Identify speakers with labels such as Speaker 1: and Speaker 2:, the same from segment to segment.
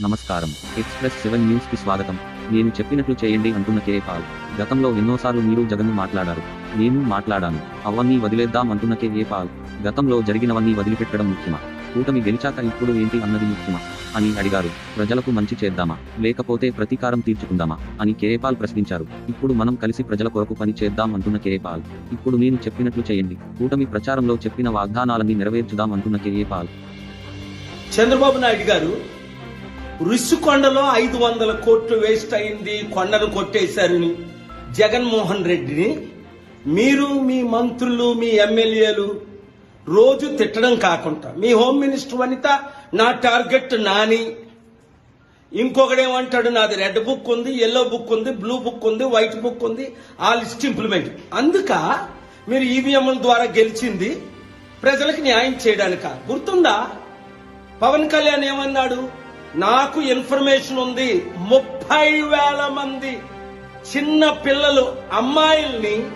Speaker 1: నమస్కారం. Express seven న్యూస్కి స్వాగతం. నేను చెప్పినట్లు చేయండి అంటున్న కే పాల్. గతంలో ఎన్నోసార్లు మీరు జగన్ మాట్లాడారు. నేను మాట్లాడాను. అవన్నీ వదిలేద్దాం అంటున్న కే పాల్. గతంలో జరిగినవన్నీ వదిలిపెట్టడం ముఖ్యమా? కూటమి గెలిచాక ఇప్పుడు ఏంటి అన్నది ముఖ్యమా? అని అడిగారు. ప్రజలకు మంచి చేద్దామా? లేకపోతే ప్రతీకారం తీర్చుకుందామా? అని కేఏపాల్ ప్రశ్నించారు. ఇప్పుడు మనం కలిసి ప్రజల కొరకు పని చేద్దాం అంటున్న కేఏపాల్ ఇప్పుడు నేను చెప్పినట్లు చేయండి. కూటమి ప్రచారంలో చెప్పిన వాగ్దానాలన్నీ నెరవేర్చుదాం అంటున్న కేఏపాల్
Speaker 2: చంద్రబాబు నాయుడు గారు రుషికొండలో ఐదు వందల కోట్లు వేస్ట్ అయింది కొండను కొట్టేశారని జగన్మోహన్ రెడ్డిని. మీరు మీ మంత్రులు మీ ఎమ్మెల్యేలు రోజు తిట్టడం కాకుండా మీ హోమ్ మినిస్టర్ వనిత నా టార్గెట్ నాని. ఇంకొకడేమంటాడు నాది రెడ్ బుక్ ఉంది ఎల్లో బుక్ ఉంది బ్లూ బుక్ ఉంది వైట్ బుక్ ఉంది ఆ లిస్ట్ ఇంప్లిమెంట్. అందుక మీరు ఈవీఎంల ద్వారా గెలిచింది ప్రజలకు న్యాయం చేయడానిక. గుర్తుందా? పవన్ కళ్యాణ్ ఏమన్నాడు? నాకు ఇన్ఫర్మేషన్ ఉంది. ముప్పై వేల మంది చిన్న పిల్లలు అమ్మాయిల్ని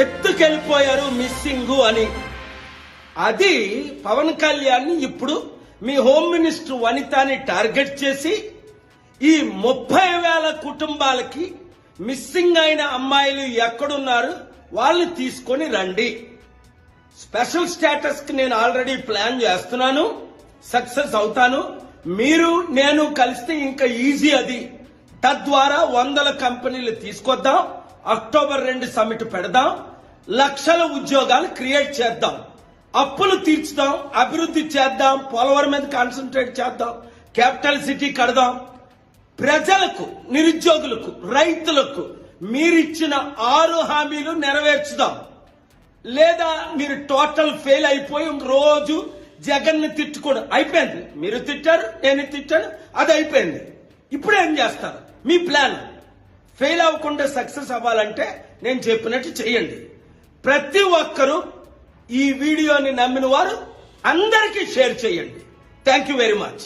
Speaker 2: ఎత్తుకెళ్ళిపోయారు మిస్సింగ్ అని. అది పవన్ కళ్యాణ్ ఇప్పుడు మీ హోమ్ మినిస్టర్ వనితాని టార్గెట్ చేసి ఈ ముప్పై వేల కుటుంబాలకి మిస్సింగ్ అయిన అమ్మాయిలు ఎక్కడున్నారు వాళ్ళు తీసుకొని రండి. స్పెషల్ స్టేటస్కి నేను ఆల్రెడీ ప్లాన్ చేస్తున్నాను. సక్సెస్ అవుతాను. మీరు నేను కలిస్తే ఇంకా ఈజీ అది. తద్వారా వందల కంపెనీలు తీసుకొద్దాం. అక్టోబర్ రెండు సమిట్ పెడదాం. లక్షల ఉద్యోగాలు క్రియేట్ చేద్దాం. అప్పులు తీర్చుదాం. అభివృద్ధి చేద్దాం. పోలవరం మీద కాన్సన్ట్రేట్ చేద్దాం. క్యాపిటల్ సిటీ కడదాం. ప్రజలకు నిరుద్యోగులకు రైతులకు మీరిచ్చిన ఆరు హామీలు నెరవేర్చుదాం. లేదా మీరు టోటల్ ఫెయిల్ అయిపోయి రోజు జగన్ని తిట్టుకోవడం అయిపోయింది. మీరు తిట్టారు నేను తిట్టాను అది అయిపోయింది. ఇప్పుడు ఏం చేస్తారు? మీ ప్లాన్. ఫెయిల్ అవ్వకుండా సక్సెస్ అవ్వాలంటే నేను చెప్పినట్టు చేయండి. ప్రతి ఒక్కరూ ఈ వీడియోని నమ్మిన వారు అందరికీ షేర్ చేయండి. Thank you very much.